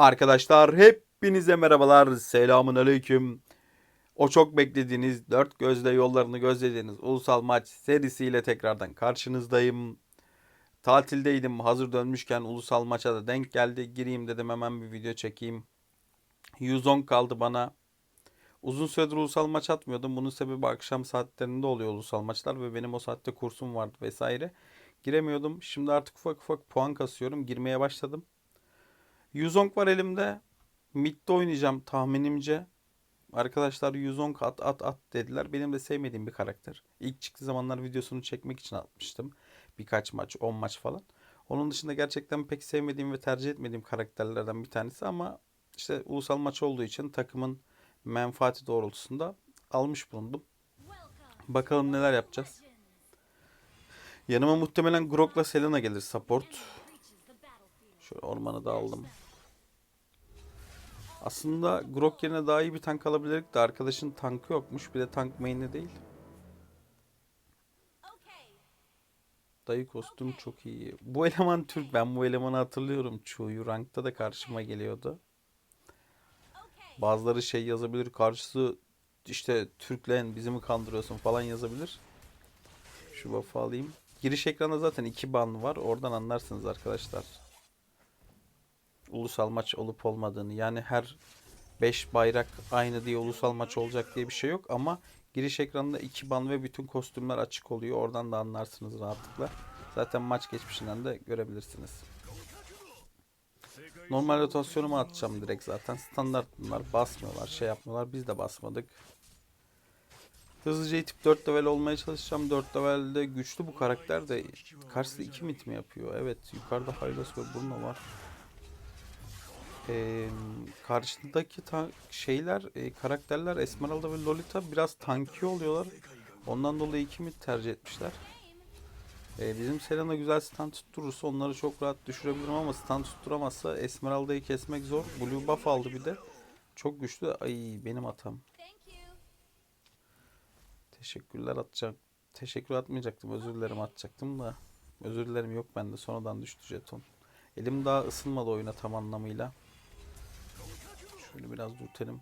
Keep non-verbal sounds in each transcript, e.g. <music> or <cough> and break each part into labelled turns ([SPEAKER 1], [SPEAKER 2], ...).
[SPEAKER 1] Arkadaşlar hepinize merhabalar. Selamun aleyküm. O çok beklediğiniz, dört gözle yollarını gözlediğiniz ulusal maç serisiyle tekrardan karşınızdayım. Tatildeydim. Hazır dönmüşken ulusal maça da denk geldi. Gireyim dedim hemen bir video çekeyim. 110 kaldı bana. Uzun süredir ulusal maç atmıyordum. Bunun sebebi akşam saatlerinde oluyor ulusal maçlar ve benim o saatte kursum vardı vesaire. Giremiyordum. Şimdi artık ufak ufak puan kasıyorum. Girmeye başladım. Yuzong var elimde. Mid'de oynayacağım tahminimce. Arkadaşlar Yuzong at at at dediler. Benim de sevmediğim bir karakter. İlk çıktığı zamanlar videosunu çekmek için atmıştım. Birkaç maç, 10 maç falan. Onun dışında gerçekten pek sevmediğim ve tercih etmediğim karakterlerden bir tanesi ama işte ulusal maç olduğu için takımın menfaati doğrultusunda almış bulundum. Bakalım neler yapacağız. Yanıma muhtemelen Grok'la Selena gelir support. Şöyle ormanı da aldım. Aslında Grok yerine daha iyi bir tank alabilirdik de arkadaşın tankı yokmuş. Bir de tank main'i değil. Dayı kostüm çok iyi. Bu eleman Türk. Ben bu elemanı hatırlıyorum. Chu'yu rankta da karşıma geliyordu. Bazıları şey yazabilir. Karşısı işte Türklen bizi mi kandırıyorsun falan yazabilir. Şu buff'ı alayım. Giriş ekranda zaten iki ban var. Oradan anlarsınız arkadaşlar. Ulusal maç olup olmadığını. Yani her 5 bayrak aynı diye ulusal maç olacak diye bir şey yok ama giriş ekranında iki ban ve bütün kostümler açık oluyor. Oradan da anlarsınız rahatlıkla. Zaten maç geçmişinden de görebilirsiniz. Normal rotasyonumu atacağım direkt zaten. Standart bunlar. Basmıyorlar, şey yapmıyorlar. Biz de basmadık. Hızlıca itip 4 level olmaya çalışacağım. 4 levelde güçlü bu karakter de karşısında 2 mit mi yapıyor? Evet yukarıda Hylos ve Bruno var. Ee, karşıdaki şeyler, e, karakterler Esmeralda ve Lolita biraz tanki oluyorlar. Ondan dolayı 2 mit tercih etmişler. Ee, bizim Selena güzel stand tutturursa onları çok rahat düşürebilirim ama stand tutturamazsa Esmeralda'yı kesmek zor. Blue buff aldı bir de. Çok güçlü. Ay benim hatam. Teşekkürler atacak. Teşekkür atmayacaktım. Özür dilerim atacaktım da. Özür dilerim yok bende. Sonradan düştü jeton. Elim daha ısınmadı oyuna tam anlamıyla. Şöyle biraz dürtelim.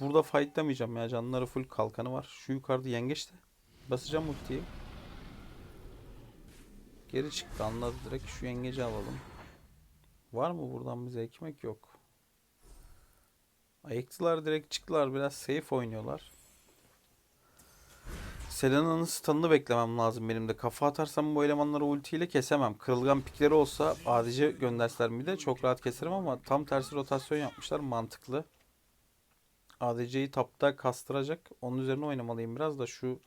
[SPEAKER 1] Burada fightlamayacağım ya. Canları full kalkanı var. Şu yukarıda yengeçte. Basacağım ultiyi. Geri çıktı anladı direkt. Şu yengeci alalım. Var mı buradan bize ekmek? Yok. Ayıktılar direkt çıktılar. Biraz safe oynuyorlar. Selena'nın stun'ını beklemem lazım benim de. Kafa atarsam bu elemanları ultiyle kesemem. Kırılgan pikleri olsa adice gönderseler mi de çok rahat keserim ama tam tersi rotasyon yapmışlar. Mantıklı. ADC'yi tapta kastıracak. Onun üzerine oynamalıyım biraz da şu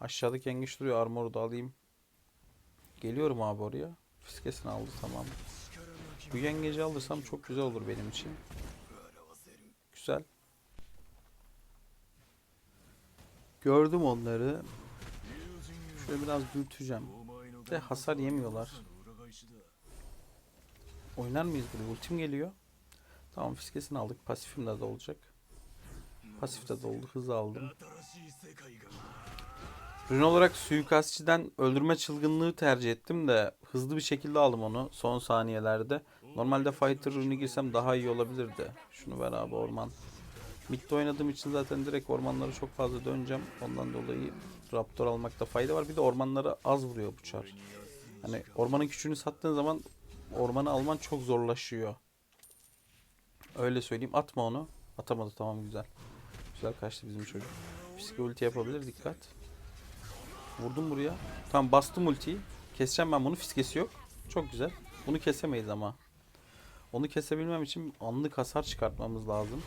[SPEAKER 1] aşağıdaki yengeç duruyor. Armor'u da alayım. Geliyorum abi oraya. Fiskesini aldı tamam. Bu yengeci alırsam çok güzel olur benim için. Güzel. Gördüm onları. Şöyle biraz dürteceğim. De hasar yemiyorlar. Oynar mıyız buraya? Ultim geliyor. Tamam fiskesini aldık. Pasifim de, de olacak. Pasifte de oldu. Hız aldım. Ürün olarak suikastçiden öldürme çılgınlığı tercih ettim de hızlı bir şekilde aldım onu son saniyelerde. Normalde fighter ürünü girsem daha iyi olabilirdi. Şunu ver abi orman. Mid'de oynadığım için zaten direkt ormanları çok fazla döneceğim. Ondan dolayı Raptor almakta fayda var. Bir de ormanları az vuruyor bu çar. Hani ormanın küçüğünü sattığın zaman ormanı alman çok zorlaşıyor. Öyle söyleyeyim. Atma onu. Atamadı tamam güzel. Güzel kaçtı bizim çocuk. Ulti yapabilir dikkat. Vurdum buraya. Tamam bastım ultiyi. Keseceğim ben bunu. Fiskesi yok. Çok güzel. Bunu kesemeyiz ama. Onu kesebilmem için anlık hasar çıkartmamız lazım.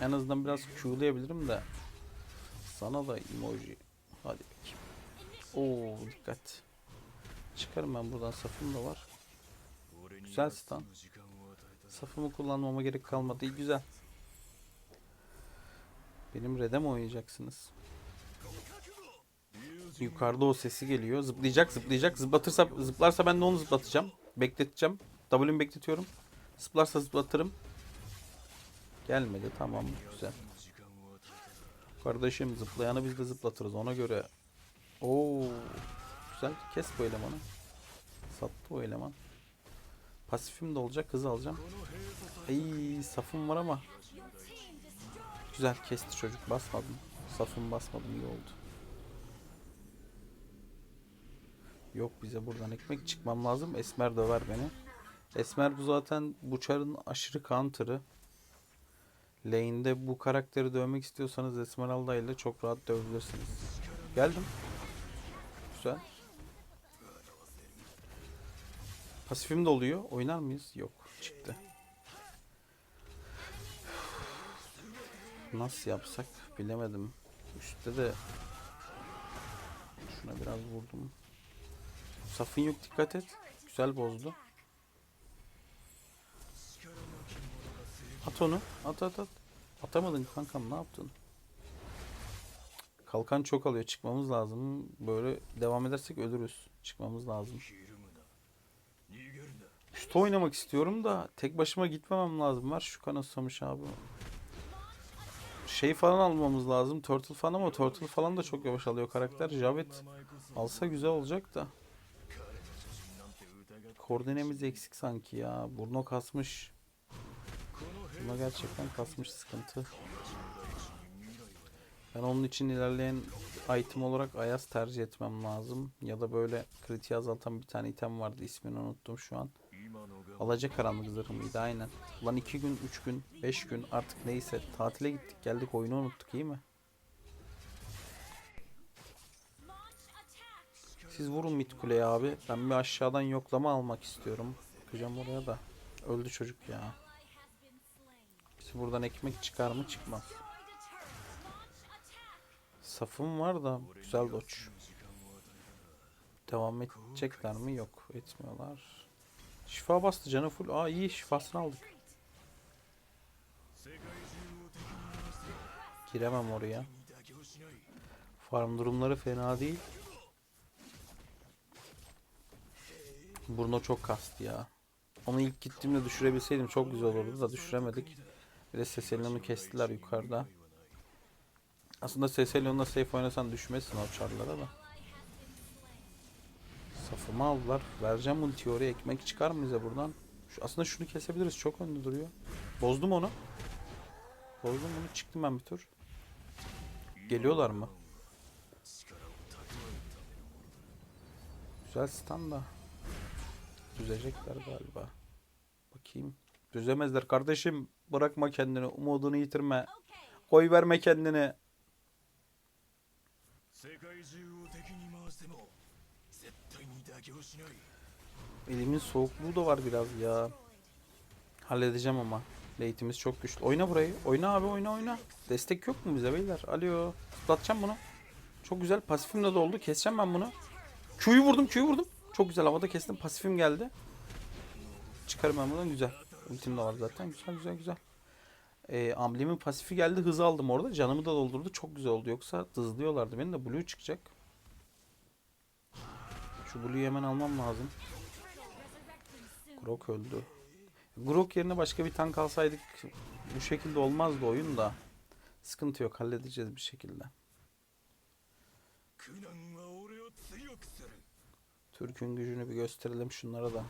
[SPEAKER 1] En azından biraz Q'layabilirim de. Sana da emoji. Hadi bakayım. Oo dikkat. Çıkarım ben buradan safım da var. Güzel stun. Safımı kullanmama gerek kalmadı. Güzel. Benim red'e mi oynayacaksınız? Yukarıda o sesi geliyor. Zıplayacak, zıplayacak. Zıplatırsa, zıplarsa ben de onu zıplatacağım. Bekleteceğim. W'mi bekletiyorum. Zıplarsa zıplatırım. Gelmedi. Tamam. Güzel. Kardeşim zıplayanı biz de zıplatırız. Ona göre. Oo. Güzel. Kes bu elemanı. Sattı o eleman. Pasifim de olacak. Hız alacağım. Ay safım var ama. Güzel kesti çocuk. Basmadım. Safım basmadım. iyi oldu. Yok bize buradan ekmek çıkmam lazım. Esmer döver beni. Esmer bu zaten bu çarın aşırı counter'ı. Lane'de bu karakteri dövmek istiyorsanız Esmeralda ile çok rahat dövebilirsiniz. Geldim. Güzel. Pasifim de oluyor. Oynar mıyız? Yok. Çıktı. Nasıl yapsak bilemedim. Üstte de şuna biraz vurdum. Safın yok dikkat et. Güzel bozdu. At onu. At at at. Atamadın kankam ne yaptın? Kalkan çok alıyor. Çıkmamız lazım. Böyle devam edersek ölürüz. Çıkmamız lazım. Üste oynamak istiyorum da tek başıma gitmemem lazım. Var şu susamış abi. Şey falan almamız lazım. Turtle falan ama Turtle falan da çok yavaş alıyor karakter. Javet alsa güzel olacak da. Koordinemiz eksik sanki ya. Burno kasmış. Buna gerçekten kasmış sıkıntı. Ben onun için ilerleyen item olarak Ayaz tercih etmem lazım. Ya da böyle kritiği azaltan bir tane item vardı. ismini unuttum şu an. Alacak karanlık zırhı mıydı? Aynen. Lan 2 gün, 3 gün, 5 gün artık neyse. Tatile gittik geldik oyunu unuttuk iyi mi? Siz vurun mid kuleye abi. Ben bir aşağıdan yoklama almak istiyorum. Bakacağım oraya da. Öldü çocuk ya. Buradan ekmek çıkar mı? Çıkmaz. Safım var da güzel dodge. Devam edecekler mi? Yok. Etmiyorlar. Şifa bastı canı full. Aa iyi şifasını aldık. Giremem oraya. Farm durumları fena değil. Bruno çok kastı ya. Onu ilk gittiğimde düşürebilseydim çok güzel olurdu da düşüremedik. Bir de Seselion'u kestiler yukarıda. Aslında Seselion'la safe oynasan düşmezsin o çarlara da. Safımı aldılar. Vereceğim ultiyi oraya ekmek çıkar mı bize buradan? Şu, aslında şunu kesebiliriz. Çok önde duruyor. Bozdum onu. Bozdum onu. Çıktım ben bir tur. Geliyorlar mı? Güzel stun da. Düzecekler galiba. Bakayım. Düzlemezler kardeşim. Bırakma kendini. Umudunu yitirme. Koy verme kendini. Elimin soğukluğu da var biraz ya. Halledeceğim ama. Late'imiz çok güçlü. Oyna burayı. Oyna abi oyna oyna. Destek yok mu bize beyler? Alo. Tutlatacağım bunu. Çok güzel. Pasifim de doldu. Keseceğim ben bunu. Q'yu vurdum. Q'yu vurdum. Çok güzel havada kestim. Pasifim geldi. Çıkarım ben buradan. Güzel. Ultim de var zaten. Güzel güzel güzel. Ee, e, amblemin pasifi geldi. Hız aldım orada. Canımı da doldurdu. Çok güzel oldu. Yoksa dızlıyorlardı. Benim de blue çıkacak. Şu blue'yu hemen almam lazım. Grok öldü. Grok yerine başka bir tank alsaydık bu şekilde olmazdı oyun da. Sıkıntı yok. Halledeceğiz bir şekilde. Türk'ün gücünü bir gösterelim şunlara da.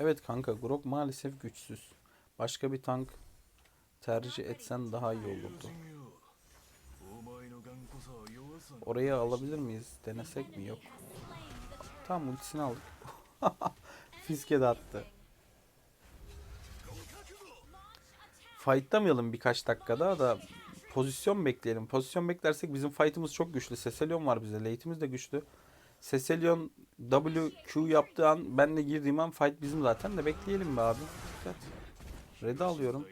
[SPEAKER 1] Evet kanka Grok maalesef güçsüz. Başka bir tank tercih etsen daha iyi olurdu. Orayı alabilir miyiz? Denesek mi? Yok. Tam ultisini aldık. <laughs> Fiske de attı. Fightlamayalım birkaç dakika daha da pozisyon bekleyelim. Pozisyon beklersek bizim fight'ımız çok güçlü. Seselion var bize. Late'imiz de güçlü. Seselion WQ yaptığı an benle girdiğim an fight bizim zaten de bekleyelim be abi. Dikkat. Red'i alıyorum.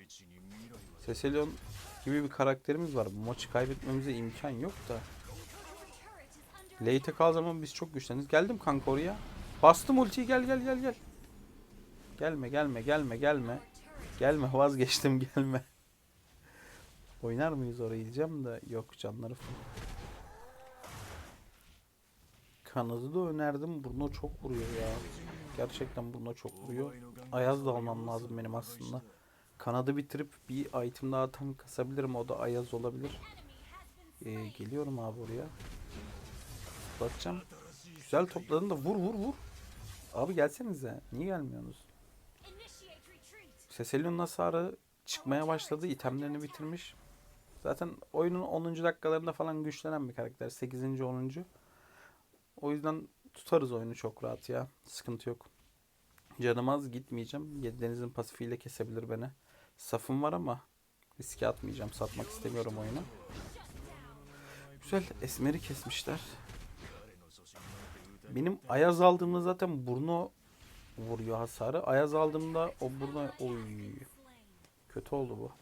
[SPEAKER 1] Seselion gibi bir karakterimiz var. Bu maçı kaybetmemize imkan yok da. Late'e kal zaman biz çok güçleniriz. Geldim kanka oraya. Bastım ultiyi gel gel gel gel. Gelme gelme gelme gelme. Gelme vazgeçtim <laughs> gelme. Oynar mıyız orayı diyeceğim de yok canları falan. Kanadı da önerdim. Bruno çok vuruyor ya. Gerçekten Bruno çok vuruyor. Ayaz da almam lazım benim aslında. Kanadı bitirip bir item daha tam kasabilirim. O da Ayaz olabilir. Ee, geliyorum abi oraya. Toplatacağım. Güzel topladın da vur vur vur. Abi gelsenize. Niye gelmiyorsunuz? Seselion'un hasarı çıkmaya başladı. itemlerini bitirmiş. Zaten oyunun 10. dakikalarında falan güçlenen bir karakter. 8. 10. O yüzden tutarız oyunu çok rahat ya. Sıkıntı yok. Canım az gitmeyeceğim. Deniz'in pasifiyle kesebilir beni. Safım var ama riske atmayacağım. Satmak istemiyorum oyunu. Güzel. Esmer'i kesmişler. Benim Ayaz aldığımda zaten burnu vuruyor hasarı. Ayaz aldığımda o burnu... Oy. Kötü oldu bu.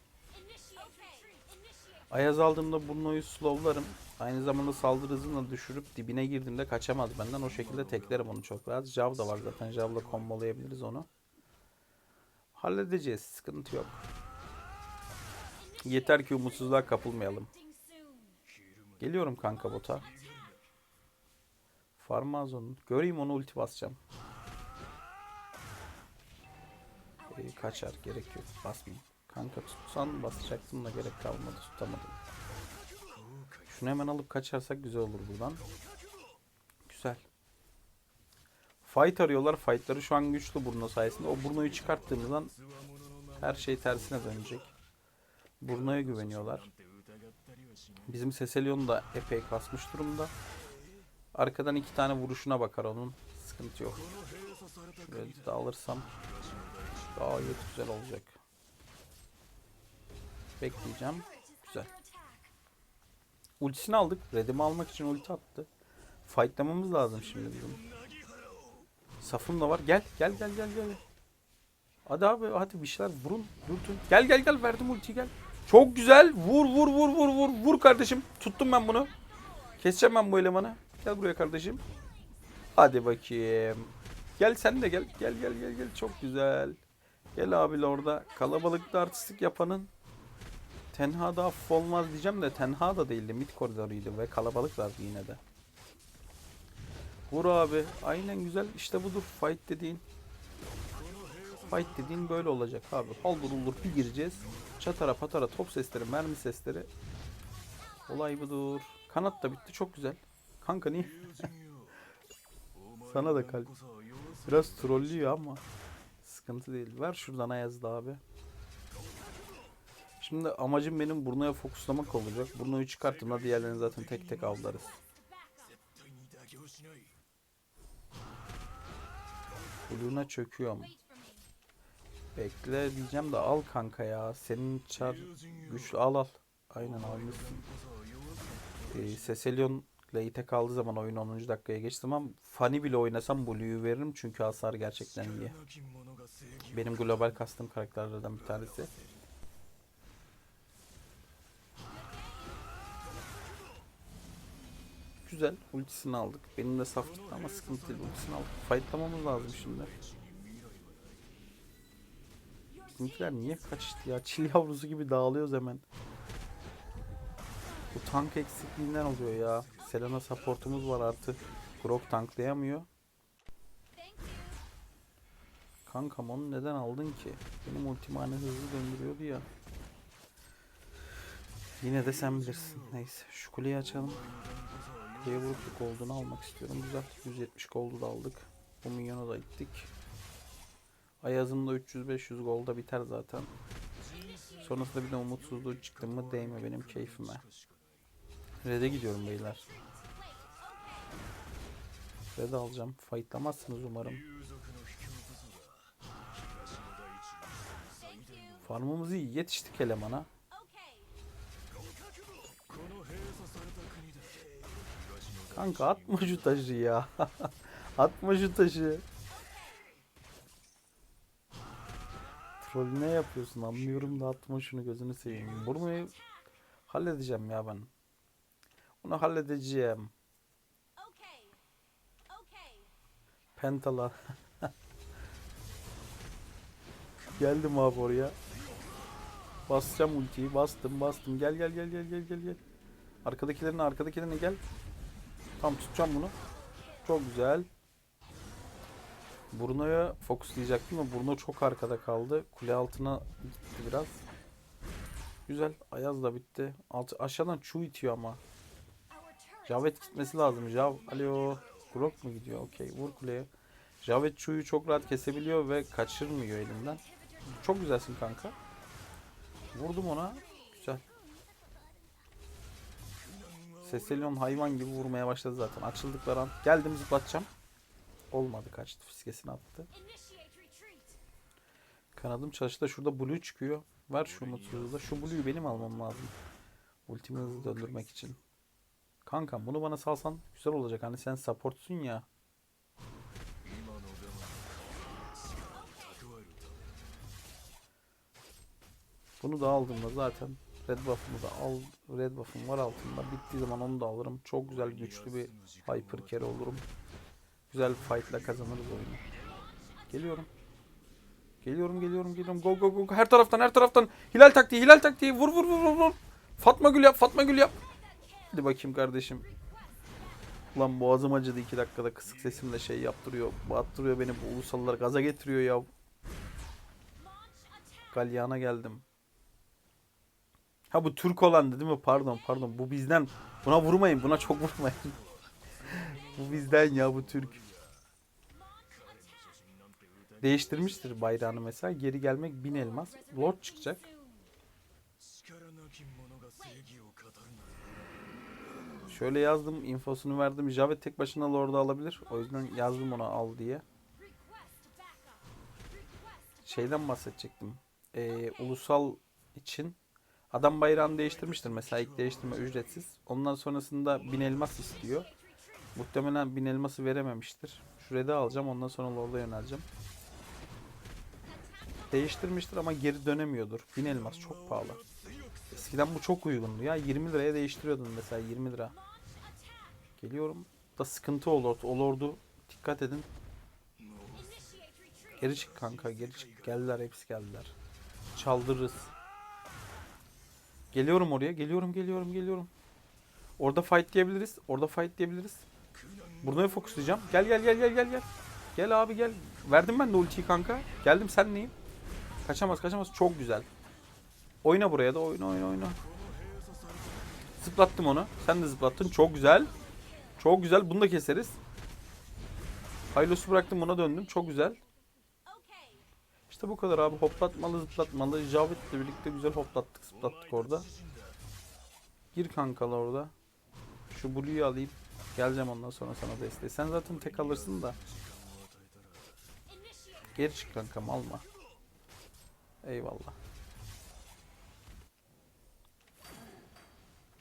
[SPEAKER 1] Ayaz aldığımda Bruno'yu slowlarım. Aynı zamanda saldırı hızını düşürüp dibine girdiğimde kaçamaz benden. O şekilde teklerim onu çok rahat. Jav da var zaten. Jav'la kombolayabiliriz onu. Halledeceğiz. Sıkıntı yok. Yeter ki umutsuzluğa kapılmayalım. Geliyorum kanka bota. Farmazon. Göreyim onu ulti basacağım. Ee, kaçar. Gerek yok. Basmayayım. Kanka tutsan basacaktım da gerek kalmadı. Tutamadım. Şunu hemen alıp kaçarsak güzel olur buradan. Güzel. Fight arıyorlar. Fightları şu an güçlü Bruno sayesinde. O Bruno'yu çıkarttığımızdan her şey tersine dönecek. Bruno'ya güveniyorlar. Bizim Seselion da epey kasmış durumda. Arkadan iki tane vuruşuna bakar onun. Sıkıntı yok. Şöyle de alırsam gayet güzel olacak. Bekleyeceğim. Ultisini aldık. Redimi almak için ulti attı. Fightlamamız lazım şimdi bizim. Safım da var. Gel gel gel gel gel. Hadi abi hadi bir şeyler vurun. Dur. Gel gel gel verdim ultiyi gel. Çok güzel. Vur vur vur vur vur. Vur kardeşim. Tuttum ben bunu. Keseceğim ben bu elemanı. Gel buraya kardeşim. Hadi bakayım. Gel sen de gel. Gel gel gel gel. Çok güzel. Gel abi orada. Kalabalıkta artistlik yapanın Tenha da hafif olmaz diyeceğim de Tenha da değildi. Mid koridoruydu ve kalabalıklardı yine de. Vur abi. Aynen güzel. İşte budur. Fight dediğin. Fight dediğin böyle olacak abi. Haldır uldur bir gireceğiz. Çatara patara top sesleri, mermi sesleri. Olay budur. Kanat da bitti. Çok güzel. Kanka niye? Sana da kalp. Biraz trollüyor ama. Sıkıntı değil. Ver şuradan Ayaz'da abi. Şimdi amacım benim Bruno'ya fokuslamak olacak. Bruno'yu çıkarttığımda diğerlerini zaten tek tek avlarız.
[SPEAKER 2] Blue'na çöküyor ama.
[SPEAKER 1] Bekle diyeceğim de al kanka ya. Senin çar güçlü al al. Aynen almışsın. Ee, Seselion Late kaldığı zaman oyun 10. dakikaya geçti zaman Fani bile oynasam Blue'yu veririm çünkü hasar gerçekten iyi. Benim global custom karakterlerden bir tanesi. Güzel. Ultisini aldık. Benim de saf gitti ama sıkıntı değil. Ultisini aldık. Fightlamamız lazım şimdi. Bizimkiler niye kaçtı ya? Çil yavrusu gibi dağılıyoruz hemen. Bu tank eksikliğinden oluyor ya. Selena supportumuz var artık. Grok tanklayamıyor. Kankam onu neden aldın ki? Benim ultimi hani hızlı döndürüyordu ya. Yine de sen bilirsin. Neyse şu kuleyi açalım. Diye vurup olduğunu almak istiyorum. Güzel. 170 goldu da aldık. Bu minyona da gittik. Ayaz'ın da 300-500 golda biter zaten. Sonrasında bir de umutsuzluğu çıktı mı değme benim keyfime. Red'e gidiyorum beyler. Red alacağım. Fightlamazsınız umarım. Farmımız iyi. Yetiştik elemana. Kanka atma şu taşı ya. <laughs> atma şu taşı. Troll ne yapıyorsun anlıyorum da atma şunu gözünü seveyim. Burmayı halledeceğim ya ben. Bunu halledeceğim. Pentala. <laughs> Geldim abi oraya. Basacağım ultiyi. Bastım bastım. Gel gel gel gel gel gel gel. Arkadakilerine arkadakilerine gel. Tam tutacağım bunu. Çok güzel. Bruno'ya fokuslayacaktım ama Bruno çok arkada kaldı. Kule altına gitti biraz. Güzel. Ayaz da bitti. Alt, aşağıdan Chu itiyor ama. Javet gitmesi lazım. Jav. Alo. Grok mu gidiyor? Okey. Vur kuleye. Javet Chu'yu çok rahat kesebiliyor ve kaçırmıyor elinden. Çok güzelsin kanka. Vurdum ona. Seselyon hayvan gibi vurmaya başladı zaten. Açıldıkları an geldim zıplatacağım. Olmadı kaçtı. Fiskesini attı. Kanadım çalıştı. Şurada blue çıkıyor. Ver şu mutsuzluğu Şu blue'yu benim almam lazım. Ultimi hızlı döndürmek için. Kankam bunu bana salsan güzel olacak. Hani sen supportsun ya. Bunu da aldım da zaten red buff'ımı da al. Red buff'ım var altında. Bittiği zaman onu da alırım. Çok güzel güçlü bir hyper carry olurum. Güzel bir fight'la kazanırız oyunu. Geliyorum. Geliyorum geliyorum geliyorum. Go go go. Her taraftan her taraftan. Hilal taktiği hilal taktiği. Vur vur vur vur. vur. Fatma Gül yap Fatma Gül yap. Hadi bakayım kardeşim. Ulan boğazım acıdı iki dakikada kısık sesimle şey yaptırıyor. Battırıyor beni bu ulusallar gaza getiriyor ya. Galyana geldim. Ha bu Türk olan değil mi? Pardon pardon. Bu bizden. Buna vurmayın. Buna çok vurmayın. <laughs> bu bizden ya bu Türk. Değiştirmiştir bayrağını mesela. Geri gelmek bin elmas. Lord çıkacak. Şöyle yazdım. infosunu verdim. Javet tek başına Lord'u alabilir. O yüzden yazdım ona al diye. Şeyden bahsedecektim. Ee, ulusal için adam bayrağını değiştirmiştir. Mesela ilk değiştirme ücretsiz. Ondan sonrasında bin elmas istiyor. Muhtemelen bin elması verememiştir. Şurada alacağım. Ondan sonra Lord'a yöneleceğim. Değiştirmiştir ama geri dönemiyordur. Bin elmas çok pahalı. Eskiden bu çok uygundu ya. 20 liraya değiştiriyordun mesela 20 lira. Geliyorum. Da sıkıntı olur. Olurdu. Dikkat edin. Geri çık kanka geri çık. Geldiler hepsi geldiler. Çaldırırız. Geliyorum oraya. Geliyorum geliyorum geliyorum. Orada fight diyebiliriz. Orada fight diyebiliriz. Buraya fokuslayacağım. Gel gel gel gel gel gel. Gel abi gel. Verdim ben de ultiyi kanka. Geldim sen neyim? Kaçamaz kaçamaz. Çok güzel. Oyna buraya da oyna oyna oyna. Zıplattım onu. Sen de zıplattın. Çok güzel. Çok güzel. Bunu da keseriz. Haylos'u bıraktım buna döndüm. Çok güzel. İşte bu kadar abi. Hoplatmalı zıplatmalı. Javit'le birlikte güzel hoplattık zıplattık orada. Gir kankalar orada. Şu Blue'yu alayım. Geleceğim ondan sonra sana desteği. Sen zaten tek alırsın da. Geri çık kankam alma. Eyvallah.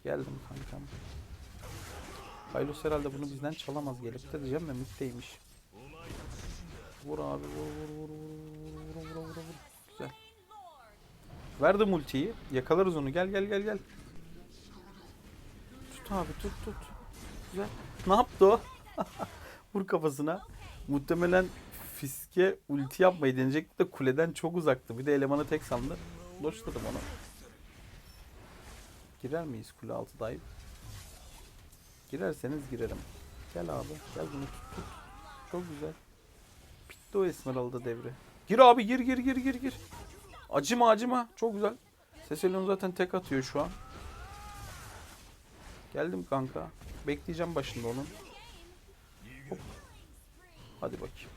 [SPEAKER 1] Geldim kankam. Hylos herhalde bunu bizden çalamaz gelip de diyeceğim de middeymiş. Vur abi vur vur vur vur vur vur vur. Güzel. Verdim ultiyi. Yakalarız onu. Gel gel gel gel. Tut abi tut tut. Güzel. Ne yaptı o? <laughs> Vur kafasına. Muhtemelen Fiske ulti yapmayı deneyecekti de kuleden çok uzaktı. Bir de elemanı tek sandı. Doçladım onu. Girer miyiz kule altı dive? Girerseniz girerim. Gel abi. Gel bunu tut tut. Çok güzel. Bitti o Esmeralda devri. Gir abi gir gir gir gir gir. Acıma acıma. Çok güzel. Seselion zaten tek atıyor şu an. Geldim kanka. Bekleyeceğim başında onun. Hop. Hadi bakayım.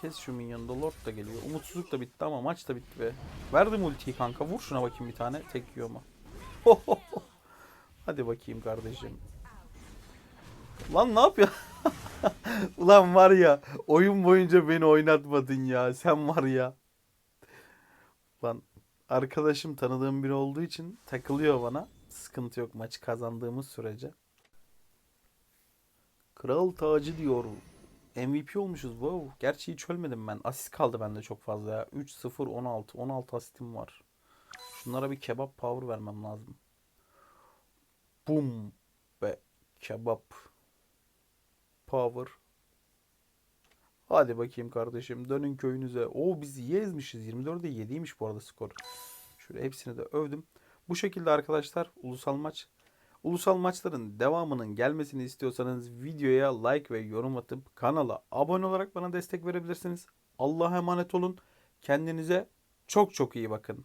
[SPEAKER 1] Kes şu minyonu Lord da geliyor. Umutsuzluk da bitti ama maç da bitti be. Verdim ultiyi kanka. Vur şuna bakayım bir tane. Tek yiyor mu? <laughs> Hadi bakayım kardeşim. Lan ne yapıyor? <laughs> Ulan var ya oyun boyunca beni oynatmadın ya. Sen var ya. Lan arkadaşım tanıdığım biri olduğu için takılıyor bana. Sıkıntı yok maçı kazandığımız sürece. Kral tacı diyor. MVP olmuşuz. Wow. Gerçi hiç ölmedim ben. Asist kaldı bende çok fazla ya. 3-0 16. 16 asistim var. Şunlara bir kebap power vermem lazım. Bum be kebap power. Hadi bakayım kardeşim dönün köyünüze. Oo biz iyi ezmişiz. 24'de 7'ymiş bu arada skor. Şöyle hepsini de övdüm. Bu şekilde arkadaşlar ulusal maç. Ulusal maçların devamının gelmesini istiyorsanız videoya like ve yorum atıp kanala abone olarak bana destek verebilirsiniz. Allah'a emanet olun. Kendinize çok çok iyi bakın.